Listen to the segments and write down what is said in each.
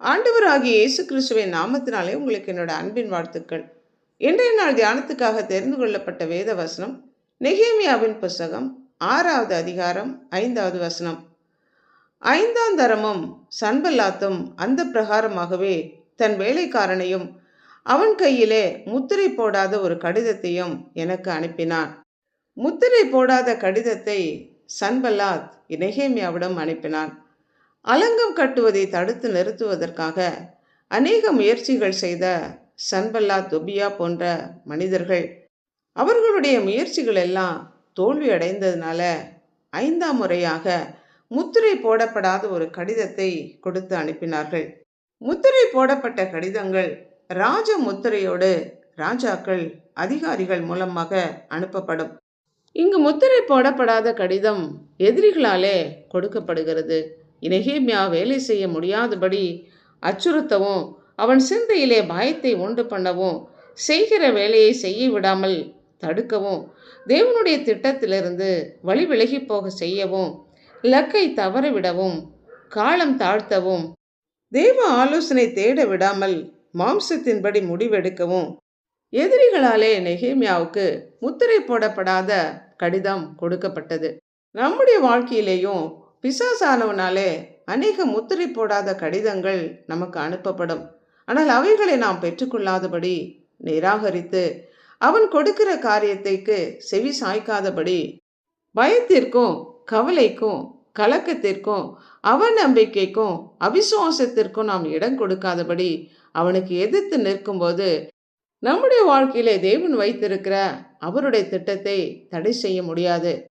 ஆண்டவராகிய இயேசு கிறிஸ்துவின் நாமத்தினாலே உங்களுக்கு என்னோட அன்பின் வாழ்த்துக்கள். இன்றைய நாள் தியானத்துக்காக தெரிந்து கொள்ளப்பட்ட வேத வசனம் நெகேமியாவின் புஸ்தகம் ஆறாவது அதிகாரம் ஐந்தாவது வசனம். ஐந்தாம் தரமும் சன்பல்லாத்தும் அந்த பிரகாரமாகவே தன் வேலைக்காரனையும் அவன் கையிலே முத்திரை போடாத ஒரு கடிதத்தையும் எனக்கு அனுப்பினான். முத்திரை போடாத கடிதத்தை சன்பல்லாத் நெகேமியாவிடம் அனுப்பினான். அலங்கம் கட்டுவதை தடுத்து நிறுத்துவதற்காக அநேக முயற்சிகள் செய்த சன்பல்லா தொபியா போன்ற மனிதர்கள் அவர்களுடைய முயற்சிகள் எல்லாம் தோல்வி அடைந்ததுனால ஐந்தாம் முறையாக முத்திரை போடப்படாத ஒரு கடிதத்தை கொடுத்து அனுப்பினார்கள். முத்திரை போடப்பட்ட கடிதங்கள் ராஜ முத்திரையோடு ராஜாக்கள் அதிகாரிகள் மூலமாக அனுப்பப்படும். இங்கு முத்திரை போடப்படாத கடிதம் எதிரிகளாலே கொடுக்கப்படுகிறது. நெகேமியா வேலை செய்ய முடியாதபடி அச்சுறுத்தவும் அவன் சிந்தையிலே பயத்தை உண்டு பண்ணவும் செய்கிற வேலையை செய்ய விடாமல் தடுக்கவும் தேவனுடைய திட்டத்திலிருந்து வழி விலகி போக செய்யவும் லக்கை தவறவிடவும் காலம் தாழ்த்தவும் தேவ ஆலோசனை தேட விடாமல் மாம்சத்தின்படி முடிவெடுக்கவும். எதிரிகளாலே நெகேமியாவுக்கு முத்திரை போடப்படாத கடிதம் கொடுக்கப்பட்டது. நம்முடைய வாழ்க்கையிலேயும் பிசாசானவனாலே அநேக முத்திரை போடாத கடிதங்கள் நமக்கு அனுப்பப்படும். ஆனால் அவைகளை நாம் பெற்றுக்கொள்ளாதபடி நிராகரித்து அவன் கொடுக்கிற காரியத்தைக்கு செவி சாய்க்காதபடி பயத்திற்கும் கவலைக்கும் கலக்கத்திற்கும் அவநம்பிக்கைக்கும் அவிசுவாசத்திற்கும் நாம் இடம் கொடுக்காதபடி அவனுக்கு எதிர்த்து நிற்கும்போது நம்முடைய வாழ்க்கையிலே தேவன் வைத்திருக்கிற அவருடைய திட்டத்தை தடை செய்ய முடியாது.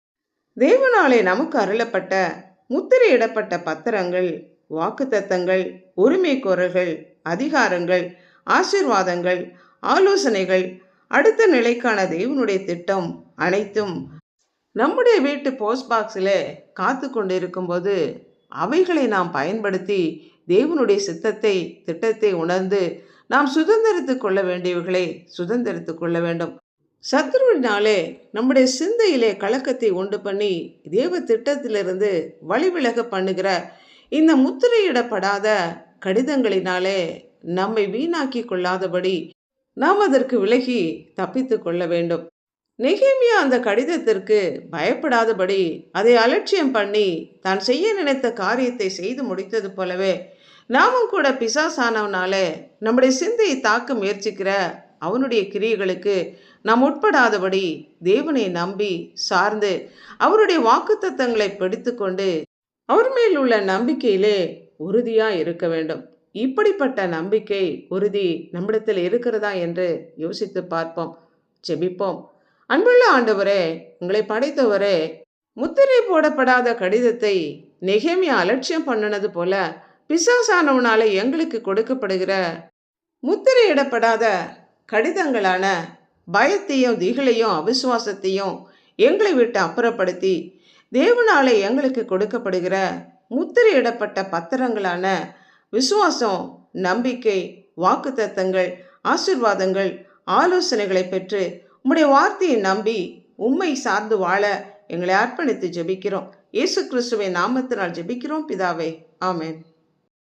தேவனாலே நமக்கு அருளப்பட்ட முத்திரையிடப்பட்ட பத்திரங்கள் வாக்குத்தத்தங்கள் உரிமைக்கோரல்கள் அதிகாரங்கள் ஆசிர்வாதங்கள் ஆலோசனைகள் அடுத்த நிலைக்கான தேவனுடைய திட்டம் அனைத்தும் நம்முடைய வீட்டு போஸ்ட் பாக்ஸில் காத்து கொண்டிருக்கும்போது அவைகளை நாம் பயன்படுத்தி தேவனுடைய சித்தத்தை திட்டத்தை உணர்ந்து நாம் சுதந்திரித்து கொள்ள வேண்டியவைகளை சுதந்திரித்து கொள்ள வேண்டும். சத்ருவினாலே நம்முடைய சிந்தையிலே கலக்கத்தை உண்டு பண்ணி தேவ திட்டத்திலிருந்து வழிவிலக பண்ணுகிற இந்த முத்திரையிடப்படாத கடிதங்களினாலே நம்மை வீணாக்கி கொள்ளாதபடி நாம் அதற்கு விலகி தப்பித்து கொள்ள வேண்டும். நெகேமியா அந்த கடிதத்திற்கு பயப்படாதபடி அதை அலட்சியம் பண்ணி தான் செய்ய நினைத்த காரியத்தை செய்து முடித்தது போலவே நாமும் கூட பிசாசானவனாலே நம்முடைய சிந்தையை தாக்க முயற்சிக்கிற அவனுடைய கிரியைகளுக்கு நாம் உட்படாதபடி தேவனை நம்பி சார்ந்து அவருடைய வாக்குத்தத்தங்களை பிடித்துக்கொண்டு அவர் மேல் உள்ள நம்பிக்கையிலே உறுதியாக இருக்க வேண்டும். இப்படிப்பட்ட நம்பிக்கை உறுதி நம்மிடத்தில் இருக்கிறதா என்று யோசித்து பார்ப்போம். ஜெபிப்போம். அன்புள்ள ஆண்டவரே உங்களை படைத்தவரே முத்திரை போடப்படாத கடிதத்தை நெகேமியா அலட்சியம் பண்ணினது போல பிசாசானவனால எங்களுக்கு கொடுக்கப்படுகிற முத்திரையிடப்படாத கடிதங்களான பயத்தையும் திகிலையும் அவிசுவாசத்தையும் எங்களை விட்டு அப்புறப்படுத்தி தேவனாலே எங்களுக்கு கொடுக்கப்படுகிற முத்திரையிடப்பட்ட பத்திரங்களான விசுவாசம் நம்பிக்கை வாக்குத்தத்தங்கள் ஆசிர்வாதங்கள் ஆலோசனைகளை பெற்று உம்முடைய வார்த்தையை நம்பி உண்மை சார்ந்து வாழ எங்களை அர்ப்பணித்து ஜெபிக்கிறோம். இயேசு கிறிஸ்துவை நாமத்தினால் ஜெபிக்கிறோம். பிதாவே ஆமேன்.